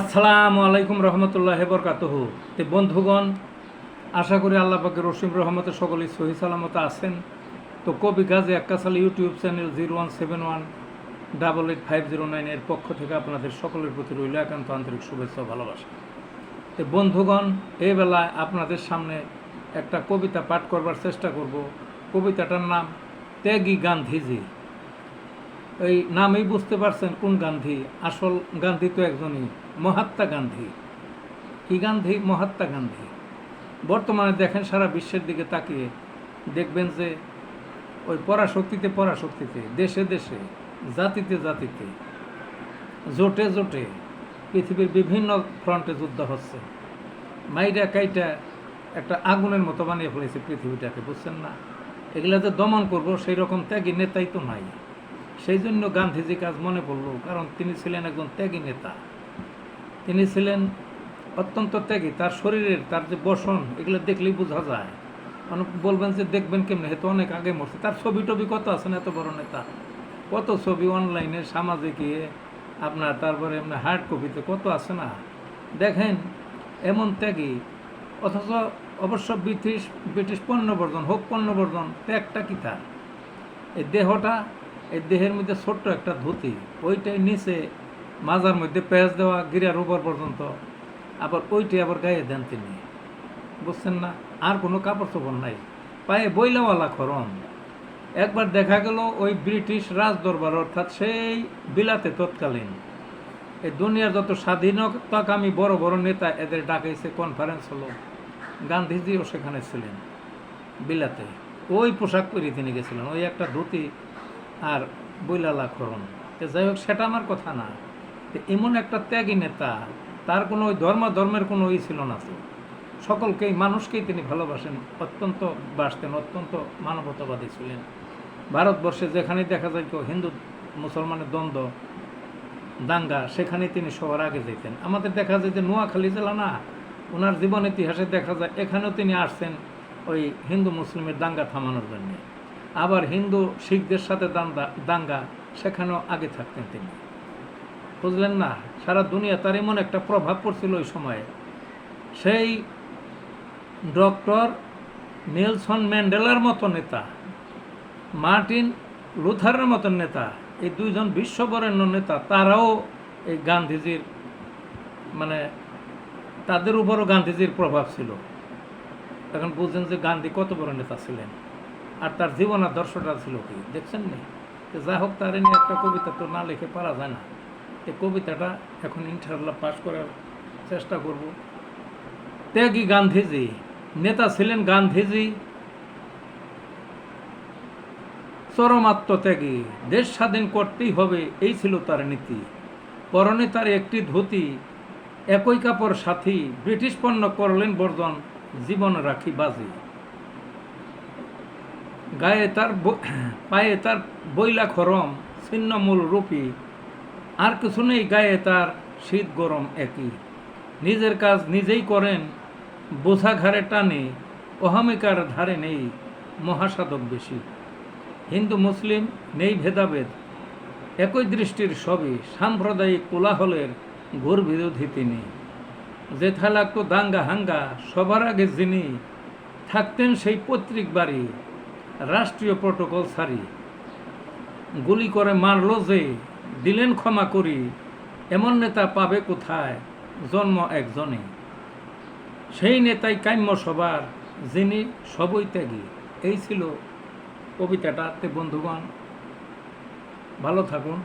আসসালামু আলাইকুম রহমতুল্লাহ বরকাতহ। তে বন্ধুগণ, আশা করি আল্লাহ পাকের রসিম রহমতে সকলেই সহি সালামত আছেন। তো কবি Gazi Akkasal YouTube channel zero one seven one double eight five zero nine এর পক্ষ থেকে আপনাদের সকলের প্রতি রইল একান্ত আন্তরিক শুভেচ্ছা ভালোবাসা। তো বন্ধুগণ এই বেলায় আপনাদের সামনে একটা কবিতা পাঠ করবার চেষ্টা করব। কবিতাটার নাম ত্যাগী গান্ধীজি। এই নামেই বুঝতে পারছেন কোন গান্ধী। আসল গান্ধী তো একজনই, মহাত্মা গান্ধী। কি গান্ধী? মহাত্মা গান্ধী। বর্তমানে দেখেন সারা বিশ্বের দিকে তাকিয়ে দেখবেন যে ওই পরাশক্তিতে পরাশক্তিতে, দেশে দেশে, জাতিতে জাতিতে, জোটে জোটে পৃথিবীর বিভিন্ন ফ্রন্টে যুদ্ধ হচ্ছে। মাইরা কাইটা একটা আগুনের মতো বানিয়ে ফেলেছে পৃথিবীটাকে, বুঝছেন না? এগুলা যে দমন করব, সেই রকম ত্যাগী নেতাই তো নাই। সেই জন্য গান্ধীজি কাজ মনে পড়ল, কারণ তিনি ছিলেন একজন ত্যাগী নেতা। তিনি ছিলেন অত্যন্ত ত্যাগী, তার শরীরের, তার যে বসন, এগুলো দেখলেই বোঝা যায়। অনেক বলবেন যে দেখবেন কেমনে হে তো অনেক আগে মরছে। তার ছবি টবি কত আছে না এত বড় নেতা? কত ছবি অনলাইনে সামাজিক, আপনার তারপরে আপনার হার্ড কপিতে কত আছে না? দেখেন, এমন ত্যাগী, অথচ অবশ্য ব্রিটিশ ব্রিটিশ পণ্য বর্জন হোক পণ্য বর্জন ত্যাগটা কি তার? এই দেহটা এই দেহের মধ্যে ছোট্ট একটা ধুতি, ওইটাই নিচে মাজার মধ্যে পেঁয়াজ দেওয়া গিরার উপর পর্যন্ত। আবার ওইটাই আবার গায়ে দেন তিনি। বুঝছেন না? আর কোনো কাপড় চোপড় নাই। পায়ে বইলাওয়ালা খরম একবার দেখা গেল ওই ব্রিটিশ রাজ দরবার অর্থাৎ সেই বিলাতে তৎকালীন। এই দুনিয়ার যত স্বাধীনতাকামী বড় বড় নেতা এদের ডাকাইছে কনফারেন্স হলো। গান্ধীজিও সেখানে ছিলেন বিলাতে। ওই পোশাক পরে তিনি গেছিলেন। ওই একটা ধুতি আর বইলালা খরণ। তো যাই হোক সেটা আমার কথা না। এমন একটা ত্যাগী নেতা, তার কোনো ওই ধর্ম, ধর্মের কোনো ই ছিল না তো। সকলকেই, মানুষকেই তিনি ভালোবাসেন, অত্যন্ত বাসতেন, অত্যন্ত মানবতাবাদী ছিলেন। ভারতবর্ষে যেখানে দেখা যায় কেউ হিন্দু, মুসলমানের দ্বন্দ্ব, দাঙ্গা সেখানে তিনি সবার আগে যেতেন। আমাদের দেখা যায় যে নোয়াখালী জেলা না, ওনার জীবন ইতিহাসে দেখা যায়, এখানেও তিনি আসছেন ওই হিন্দু, মুসলিমের দাঙ্গা থামানোর জন্য। আবার হিন্দু শিখদের সাথে দাঙ্গা দাঙ্গা, সেখানেও আগে থাকতেন তিনি। বুঝলেন না, সারা দুনিয়া তার এমন একটা প্রভাব পড়ছিল ওই সময়ে। সেই ডক্টর নেলসন ম্যান্ডেলার মতো নেতা, মার্টিন লুথারের মতো নেতা, এই দুইজন বিশ্ববরেণ্য নেতা, তারাও এই গান্ধীজির মানে তাদের উপরও গান্ধীজির প্রভাব ছিল। এখন বুঝলেন যে গান্ধী কত বড় নেতা ছিলেন। আর তার জীবন আদর্শটা ছিল কি? দেখছেন নি? যা হোক, তার নিয়ে একটা কবিতা তো না লিখে পারা যায় না। এই কবিতাটা এখন ইনশাল্লাহ পাশ করার চেষ্টা করব। ত্যাগী গান্ধীজি, নেতা ছিলেন গান্ধীজি। চরম আত্মত্যাগী দেশ স্বাধীন করতেই হবে, এই ছিল তার নীতি। পরনে তার একটি ধুতি, একই কাপড় সাথী, ব্রিটিশ পণ্য করলেন বর্জন, জীবন রাখি বাজি। গায়ে তার পায়ে তার বইলা খরম, ছিন্নমূল রূপী। আর কিছু নেই গায়ে তার শীত গরম একই। নিজের কাজ নিজেই করেন, বোঝা ঘাড়ে টানে, অহমিকার ধারে নেই, মহাসাধক বেশি। হিন্দু, মুসলিম, নেই ভেদাভেদ। একই দৃষ্টির সবই, সাম্প্রদায়িক কোলাহলের ঘোর বিরোধী তিনি। যেথা লাগতো দাঙ্গা হাঙ্গা, সবার আগে যিনি থাকতেন সেই পৈতৃক বাড়ি। রাষ্ট্রীয় প্রটোকল সারি গুলি করে মারল যে, দিলেন ক্ষমা করি, এমন নেতা পাবে কোথায়? জন্ম একজনে। সেই নেতাই কাম্য সবার, যিনি সবই ত্যাগী। এই ছিল কবিতাটাতে বন্ধুগণ, ভালো থাকুন।